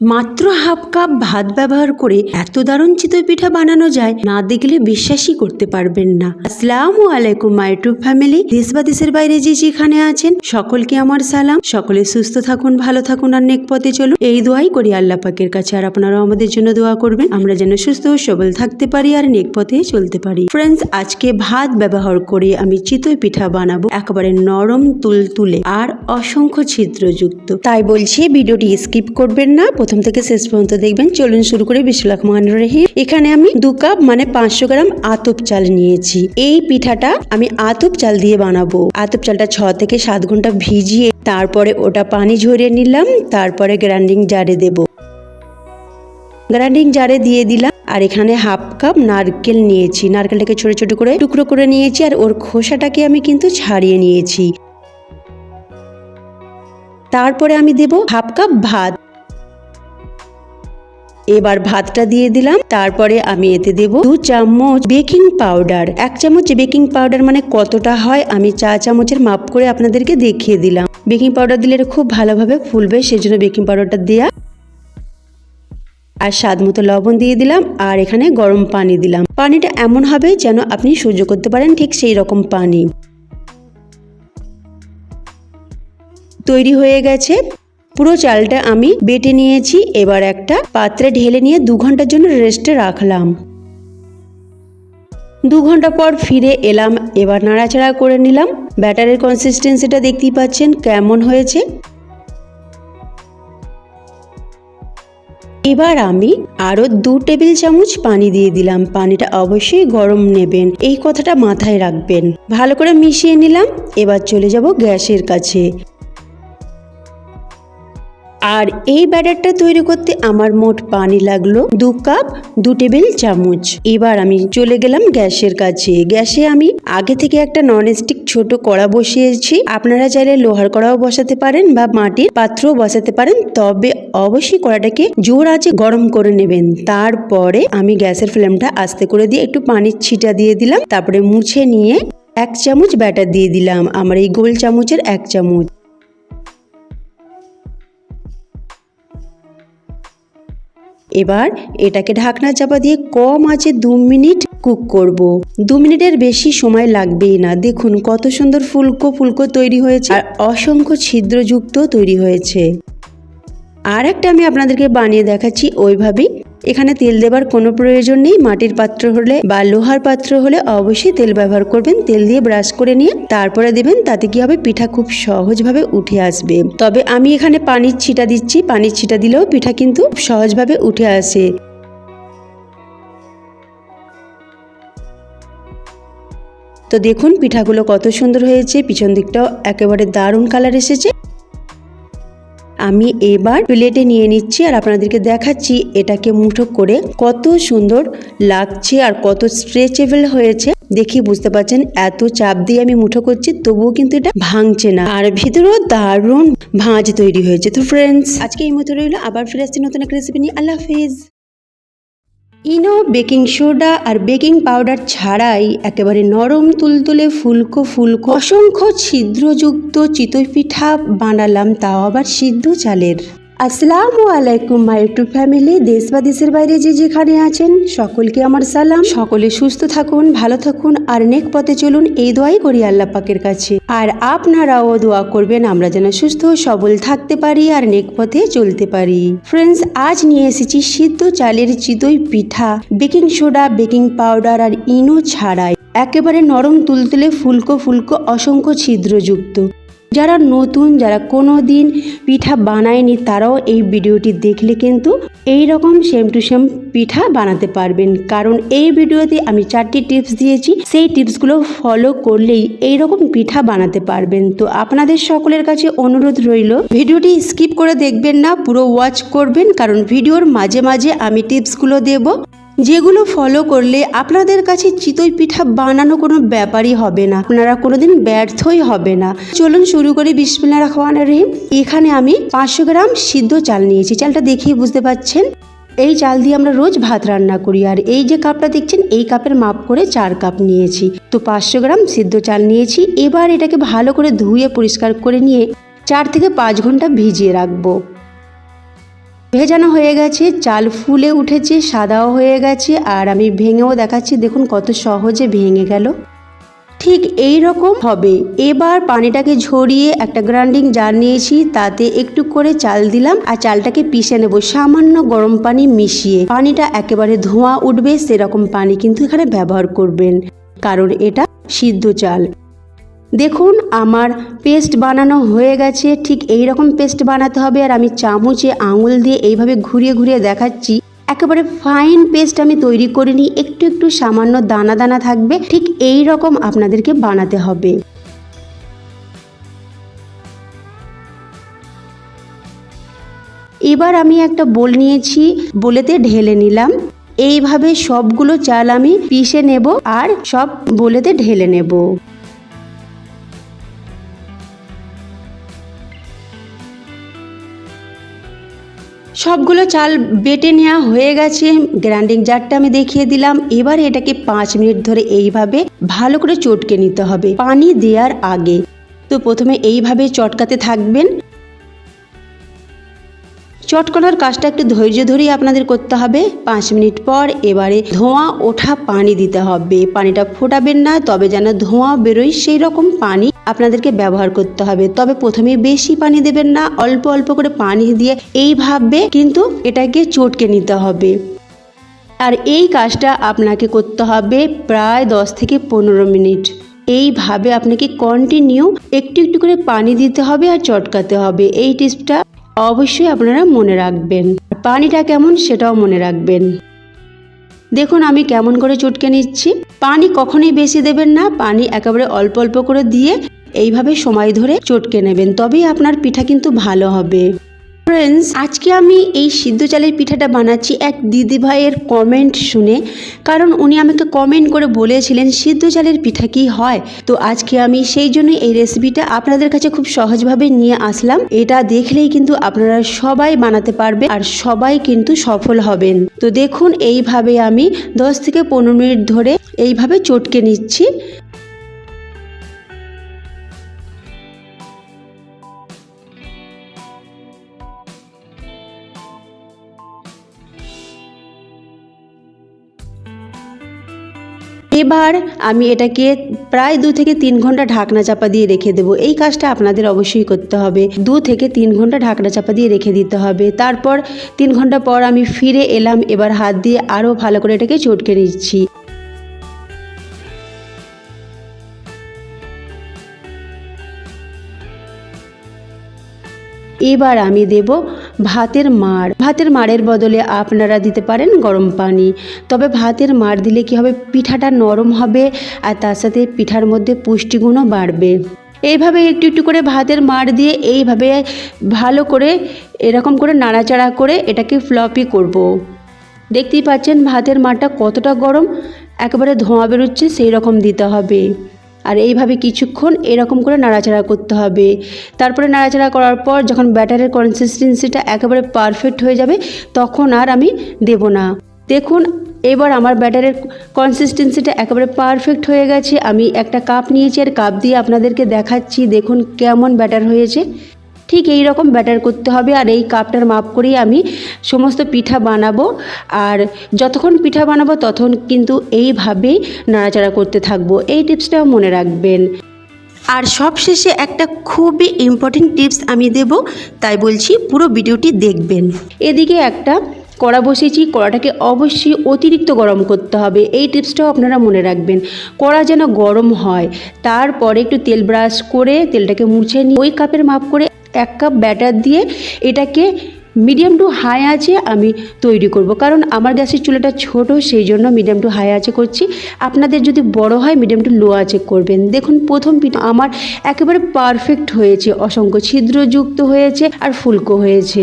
মাত্র half cup ভাত ব্যবহার করে এত দারুণ চিতই পিঠা বানানো যায়, না দেখলে বিশ্বাসই করতে পারবেন না। আসসালামু আলাইকুম মাই টুব ফ্যামিলি দেশ বা দেশের বাইরে যে যেখানে আছেন, সকলকে আমার সালাম। সকলে সুস্থ থাকুন, ভালো থাকুন আর নেক পথে চলুন। এই দোয়াই করি আল্লাহ পাকের কাছে, আর আপনারাও আমাদের জন্য দোয়া করবেন। আমরা যেন সুস্থ ও সবল থাকতে পারি আর নেক পথে চলতে পারি। ফ্রেন্ডস আজকে ভাত ব্যবহার করে আমি চিতই পিঠা বানাবো একেবারে নরম তুলতুলে আর অসংখ্য ছিদ্রযুক্ত। তাই বলছি, ভিডিওটি স্কিপ করবেন না। প্রথম থেকে শেষ পর্যন্ত দেখবেন। চলুন শুরু করে বিশ্বলাখ মান রহিম। এখানে আমি দু কাপ মানে পাঁচশো গ্রাম আতপ চাল নিয়েছি। এই পিঠাটা আমি আতপ চাল দিয়ে বানাবো। আতপ চালটা ছ থেকে সাত ঘণ্টা ভিজিয়ে তারপরে ওটা পানি ঝরিয়ে নিলাম, তারপরে গ্রাইন্ডিং জারে দেব। গ্রাইন্ডিং জারে দিয়ে দিলাম আর এখানে হাফ কাপ নারকেল নিয়েছি। নারকেলটাকে ছোট ছোট করে টুকরো করে নিয়েছি আর ওর খোসাটাকে আমি কিন্তু ছাড়িয়ে নিয়েছি। তারপরে আমি দেব হাফ কাপ ভাত। এবার ভাতটা দিয়ে দিলাম, তারপরে আমি এতে দেব দু চামচ বেকিং পাউডার। এক চামচ বেকিং পাউডার মানে কতটা হয় আমি চা চামচের মাপ করে আপনাদেরকে দেখিয়ে দিলাম। বেকিং পাউডার দিলে এটা খুব ভালোভাবে ফুলবে, সেজন্য বেকিং পাউডারটা দেওয়া আর স্বাদ মতো লবণ দিয়ে দিলাম, আর এখানে গরম পানি দিলাম। পানিটা এমন হবে যেন আপনি সহ্য করতে পারেন ঠিক সেই রকম পানি। তৈরি হয়ে গেছে। পুরো চালটা আমি বেটে নিয়েছি, এবার একটা পাত্রে ঢেলে নিয়ে দু ঘণ্টার জন্য রেস্টে রাখলাম। দু ঘণ্টা পর ফিরে এলাম, এবার নাড়াচাড়া করে নিলাম। ব্যাটারের কনসিস্টেন্সিটা দেখতেই পাচ্ছেন কেমন হয়েছে। এবার আমি আরও দু টেবিল চামচ পানি দিয়ে দিলাম। পানিটা অবশ্যই গরম নেবেন, এই কথাটা মাথায় রাখবেন। ভালো করে মিশিয়ে নিলাম, এবার চলে যাব গ্যাসের কাছে। আর এই ব্যাটারটা তৈরি করতে আমার মোট পানি লাগল দু কাপ, দু টেবিল চামচ। এবার আমি চলে গেলাম গ্যাসের কাছে। গ্যাসে আমি আগে থেকে একটা ননস্টিক ছোট কড়া বসিয়েছি। আপনারা চাইলে লোহার কড়াও বসাতে পারেন বা মাটির পাত্রও বসাতে পারেন। তবে অবশ্যই কড়াটাকে জোর আছে গরম করে নেবেন। তারপরে আমি গ্যাসের ফ্লেমটা আস্তে করে দিয়ে একটু পানির ছিটা দিয়ে দিলাম। তারপরে মুছে নিয়ে এক চামচ ব্যাটার দিয়ে দিলাম। আমার এই গোল চামচের এক চামচ। এবার এটাকে ঢাকনা চাপা দিয়ে কম আছে দু মিনিট কুক করব। দু মিনিটের বেশি সময় লাগবেই না দেখুন কত সুন্দর ফুলকো ফুলকো তৈরি হয়েছে আর অসংখ্য ছিদ্রযুক্ত তৈরি হয়েছে আর একটা আমি আপনাদেরকে বানিয়ে দেখাচ্ছি, ওইভাবেই এখানে তেল দেবার কোনো প্রয়োজন নেই। মাটির পাত্র হলে বা লোহার পাত্র হলে অবশ্যই তেল ব্যবহার করবেন। তেল দিয়ে ব্রাশ করে নিয়ে তারপরে দেবেন, তাতে কি হবে? পিঠা খুব সহজভাবে উঠে আসবে। তবে আমি এখানে পানির ছিটা দিচ্ছি। পানির ছিটা দিলেও পিঠা কিন্তু সহজভাবে উঠে আসে। তো দেখুন, পিঠাগুলো কত সুন্দর হয়েছে। পিছন দিকটাও একেবারে দারুণ কালার এসেছে। আমি এবার প্লেটে নিয়ে নিচ্ছি আর আপনাদেরকে দেখাচ্ছি এটাকে মুঠো করে কত সুন্দর লাগছে আর কত স্ট্রেচেবল হয়েছে। দেখি বুঝতে পারছেন, এত চাপ দিয়ে আমি মুঠো করছি, তবুও কিন্তু এটা ভাঙছে না। আর ভিতরেও দারুণ ভাঁজ তৈরি হয়েছে। তো ফ্রেন্ডস আজকে এই মতো রইল। আবার ফিরে আসছি নতুন এক রেসিপি নিয়ে। আল্লাহ হাফিজ। ইনো বেকিং সোডা আর বেকিং পাউডার ছাড়াই একেবারে নরম তুলতুলে ফুলকো ফুলকো অসংখ্য ছিদ্রযুক্ত চিতই পিঠা বানালাম, তাও আবার সিদ্ধ চালের। আসসালামু আলাইকুম মাই ইউটিউব ফ্যামিলি দেশ বা দেশের বাইরে যে যেখানে আছেন, সকলকে আমার সালাম। সকলে সুস্থ থাকুন, ভালো থাকুন, আর নেক পথে চলুন, এই দোয়াই করি আল্লাহ পাকের কাছে। আর আপনারাও দোয়া করবেন, আমরা যেন সুস্থ, সবল থাকতে পারি, আর নেক পথে চলতে পারি। ফ্রেন্ডস আজ নিয়ে এসেছি সিদ্ধ চালের চিতই পিঠা বেকিং সোডা বেকিং পাউডার আর ইনো ছাড়াই। একেবারে নরম তুলতুলে ফুলকো ফুলকো অসংখ্য ছিদ্রযুক্ত। যারা নতুন, যারা কোনো দিন পিঠা বানায়নি, তারাও এই ভিডিওটি দেখলে কিন্তু এই রকম সেম টু সেম পিঠা বানাতে পারবেন। কারণ এই ভিডিওতে আমি চারটি টিপস দিয়েছি। সেই টিপসগুলো ফলো করলেই এই রকম পিঠা বানাতে পারবেন। তো আপনাদের সকলের কাছে অনুরোধ রইল, ভিডিওটি স্কিপ করে দেখবেন না, পুরো ওয়াচ করবেন। কারণ ভিডিওর মাঝে মাঝে আমি টিপসগুলো দেব। যেগুলো ফলো করলে আপনাদের কাছে চিতই পিঠা বানানো কোনো ব্যাপারই হবে না। আপনারা কোনোদিন ব্যর্থই হবে না। চলুন শুরু করি বিসমিল্লা রহমান রহিম। এখানে আমি পাঁচশো গ্রাম সিদ্ধ চাল নিয়েছি। চালটা দেখেই বুঝতে পাচ্ছেন, এই চাল দিয়ে আমরা রোজ ভাত রান্না করি। আর এই যে কাপটা দেখছেন, এই কাপের মাপ করে চার কাপ নিয়েছি। তো পাঁচশো গ্রাম সিদ্ধ চাল নিয়েছি। এবার এটাকে ভালো করে ধুয়ে পরিষ্কার করে নিয়ে চার থেকে পাঁচ ঘণ্টা ভিজিয়ে রাখব। ভেজানো হয়ে গেছে, চাল ফুলে উঠেছে, সাদাও হয়ে গেছে, আর আমি ভেঙেও দেখাচ্ছি, দেখুন কত সহজে ভেঙে গেল। ঠিক এই রকম হবে। এবার পানিটাকে ঝরিয়ে একটা গ্রাইন্ডিং জার নিয়েছি, তাতে একটু করে চাল দিলাম, আর চালটাকে পিষে নেব। সামান্য গরম পানি মিশিয়ে। পানিটা একেবারে ধোঁয়া উঠবে, সেরকম পানি কিন্তু এখানে ব্যবহার করবেন, কারণ এটা সিদ্ধ চাল। দেখুন, আমার পেস্ট বানানো হয়ে গেছে। ঠিক এই রকম পেস্ট বানাতে হবে আর আমি চামচে আঙুল দিয়ে এইভাবে ঘুরিয়ে ঘুরিয়ে দেখাচ্ছি। একেবারে ফাইন পেস্ট আমি তৈরি করিনি, একটু একটু সামান্য দানা দানা থাকবে। ঠিক এই রকম আপনাদেরকে বানাতে হবে। এবার আমি একটা বোল নিয়েছি, বোলেতে ঢেলে নিলাম। এইভাবে সবগুলো চাল আমি পিষে নেব আর সব বোলেতে ঢেলে নেব। সবগুলো চাল বেটে নেওয়া হয়ে গেছে। গ্রাইন্ডিং জারটা আমি দেখিয়ে দিলাম। এবার এটাকে পাঁচ মিনিট ধরে এইভাবে ভালো করে চটকে নিতে হবে। পানি দেওয়ার আগে তো প্রথমে এইভাবে চটকাতে থাকবেন। চটকানোর কাজটা একটু ধৈর্য ধরেই আপনাদের করতে হবে। পাঁচ মিনিট পর এবারে ধোঁয়া ওঠা পানি দিতে হবে। পানিটা ফোটাবেন না, তবে যেন ধোঁয়া বেরোয় সেই রকম পানি আপনাদেরকে ব্যবহার করতে হবে। তবে প্রথমে বেশি পানি দেবেন না, অল্প অল্প করে পানি দিয়ে এই ভাববে কিন্তু এটাকে চটকে নিতে হবে। আর এই কাজটা আপনাকে করতে হবে প্রায় দশ থেকে পনেরো মিনিট। এইভাবে আপনাকে কন্টিনিউ একটু একটু করে পানি দিতে হবে আর চটকাতে হবে। এই টিপসটা অবশ্যই আপনারা মনে রাখবেন। পানিটা কেমন সেটাও মনে রাখবেন। দেখুন আমি কেমন করে চটকে নিচ্ছি। পানি কখনোই বেশি দেবেন না, পানি একেবারে অল্প অল্প করে দিয়ে এইভাবে সময় ধরে চটকে নেবেন। তবেই আপনার পিঠা কিন্তু ভালো হবে। ফ্রেন্ডস আজকে আমি এই সিদ্ধ চালের পিঠাটা বানাচ্ছি এক দিদিভাইয়ের কমেন্ট শুনে। কারণ উনি আমাকে কমেন্ট করে বলেছিলেন, সিদ্ধ চালের পিঠা কি হয়? তো আজকে আমি সেই জন্য এই রেসিপিটা আপনাদের কাছে খুব সহজভাবে নিয়ে আসলাম। এটা দেখলেই কিন্তু আপনারা সবাই বানাতে পারবে আর সবাই কিন্তু সফল হবেন। তো দেখুন, এইভাবে আমি দশ থেকে পনেরো মিনিট ধরে এইভাবে চটকে নিচ্ছি। এবার আমি এটাকে প্রায় দু থেকে তিন ঘণ্টা ঢাকনা চাপা দিয়ে রেখে দেবো। এই কাজটা আপনাদের অবশ্যই করতে হবে। দু থেকে তিন ঘণ্টা ঢাকনা চাপা দিয়ে রেখে দিতে হবে। তারপর তিন ঘণ্টা পর আমি ফিরে এলাম। এবার হাত দিয়ে আরও ভালো করে এটাকে চটকে নিচ্ছি। এবার আমি দেব ভাতের মার ভাতের মারের বদলে আপনারা দিতে পারেন গরম পানি। তবে ভাতের মার দিলে কি হবে? পিঠাটা নরম হবে আর তার সাথে পিঠার মধ্যে পুষ্টিগুণও বাড়বে। এইভাবে একটু একটু করে ভাতের মার দিয়ে এইভাবে ভালো করে, এরকম করে নাড়াচাড়া করে এটাকে ফ্লপি করব। দেখতেই পাচ্ছেন ভাতের মারটা কতটা গরম। একেবারে ধোঁয়া বেরোচ্ছে সেই রকম দিতে হবে। আর এইভাবে কিছুক্ষণ এরকম করে নাড়াচাড়া করতে হবে। তারপরে নাড়াচাড়া করার পর যখন ব্যাটারের কনসিস্টেন্সিটা একেবারে পারফেক্ট হয়ে যাবে, তখন আর আমি দেব না। দেখুন, এবার আমার ব্যাটারের কনসিস্টেন্সিটা একেবারে পারফেক্ট হয়ে গেছে। আমি একটা কাপ নিয়েছি আর কাপ দিয়ে আপনাদেরকে দেখাচ্ছি। দেখুন কেমন ব্যাটার হয়েছে। ঠিক এই রকম ব্যাটার করতে হবে আর এই কাপটার মাপ করেই আমি সমস্ত পিঠা বানাবো। আর যতক্ষণ পিঠা বানাবো তখন কিন্তু এইভাবেই নাড়াচাড়া করতে থাকব। এই টিপসটাও মনে রাখবেন। আর সবশেষে একটা খুবই ইম্পর্টেন্ট টিপস আমি দেব, তাই বলছি পুরো ভিডিওটি দেখবেন। এদিকে একটা কড়া বসিয়েছি কড়াটাকে অবশ্যই অতিরিক্ত গরম করতে হবে। এই টিপসটাও আপনারা মনে রাখবেন। কড়া যেন গরম হয়, তারপরে একটু তেল ব্রাশ করে তেলটাকে মুছে নিয়ে ওই কাপের মাপ করে এক কাপ ব্যাটার দিয়ে এটাকে মিডিয়াম টু হাই আছে আমি তৈরি করব। কারণ আমার গ্যাসের চুলাটা ছোট, সেই জন্য মিডিয়াম টু হাই আছে করছি। আপনাদের যদি বড় হয় মিডিয়াম টু লো আছে করবেন। দেখুন, প্রথম পিঠা আমার একেবারে পারফেক্ট হয়েছে। অসংখ্য ছিদ্রযুক্ত হয়েছে আর ফুলকো হয়েছে।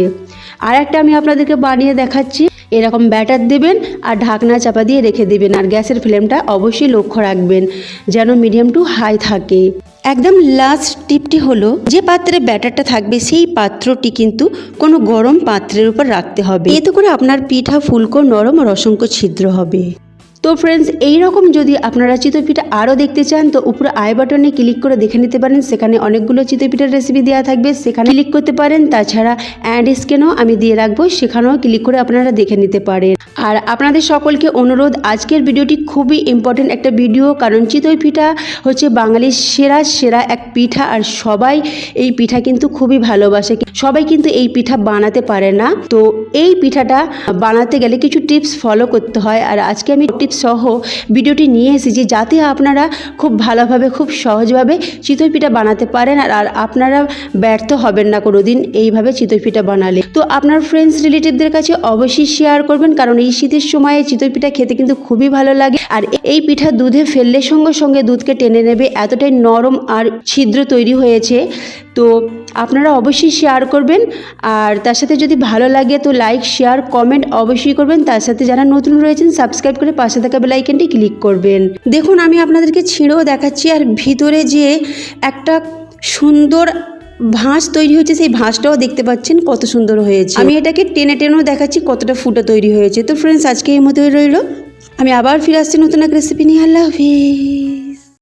আর একটা আমি আপনাদেরকে বানিয়ে দেখাচ্ছি। এরকম ব্যাটার দেবেন আর ঢাকনা চাপা দিয়ে রেখে দেবেন আর গ্যাসের ফ্লেমটা অবশ্যই লক্ষ্য রাখবেন যেন মিডিয়াম টু হাই থাকে। একদম লাস্ট টিপটি হলো, যে পাত্রে ব্যাটারটা থাকবে সেই পাত্রটি কিন্তু কোনো গরম পাত্রের উপর রাখতে হবে। এতে করে আপনার পিঠা, ফুলকো, নরম অসংখ্য ছিদ্র হবে। তো ফ্রেন্ডস এই রকম যদি আপনারা চিতই পিঠা আরও দেখতে চান, তো উপরে আই বাটনে ক্লিক করে দেখে নিতে পারেন। সেখানে অনেকগুলো চিতই পিঠার রেসিপি দেওয়া থাকবে, সেখানে ক্লিক করতে পারেন। তাছাড়া অ্যাড স্ক্যানও আমি দিয়ে রাখব, সেখানেও ক্লিক করে আপনারা দেখে নিতে পারেন। আর আপনাদের সকলকে অনুরোধ, আজকের ভিডিওটি খুবই ইম্পর্টেন্ট একটা ভিডিও কারণ চিতই পিঠা হচ্ছে বাঙালির সেরা সেরা এক পিঠা, আর সবাই এই পিঠা কিন্তু খুবই ভালোবাসে। সবাই কিন্তু এই পিঠা বানাতে পারে না। তো এই পিঠাটা বানাতে গেলে কিছু টিপস ফলো করতে হয়। আর আজকে আমি টিপস সহ ভিডিওটি নিয়ে এসেছি যাতে আপনারা খুব ভালোভাবে, খুব সহজভাবে চিতই পিঠা বানাতে পারেন। আর আপনারা ব্যর্থ হবেন না কোনোদিন এইভাবে চিতই পিঠা বানালে। তো আপনার ফ্রেন্ডস রিলেটিভদের কাছে অবশ্যই শেয়ার করবেন। কারণ এই শীতের সময়ে চিতই পিঠা খেতে কিন্তু খুবই ভালো লাগে। আর এই পিঠা দুধে ফেললে সঙ্গে সঙ্গে দুধকে টেনে নেবে। এতটাই নরম আর ছিদ্র তৈরি হয়েছে। তো আপনারা অবশ্যই শেয়ার করবেন। আর তার সাথে যদি ভালো লাগে তো লাইক শেয়ার কমেন্ট অবশ্যই করবেন। তার সাথে যারা নতুন রয়েছেন সাবস্ক্রাইব করে পাশে থাকা বেলাইকনটি ক্লিক করবেন। দেখুন, আমি আপনাদেরকে ছিঁড়েও দেখাচ্ছি, আর ভিতরে যে একটা সুন্দর ভাঁজ তৈরি হয়েছে, সেই ভাঁজটাও দেখতে পাচ্ছেন কত সুন্দর হয়েছে। আমি এটাকে টেনে টেনেও দেখাচ্ছি কতটা ফুটা তৈরি হয়েছে। তো ফ্রেন্ডস আজকে এই মতোই রইল। আমি আবার ফিরে আসছি নতুন এক রেসিপি নিয়ে। আল্লাহ হাফিজ।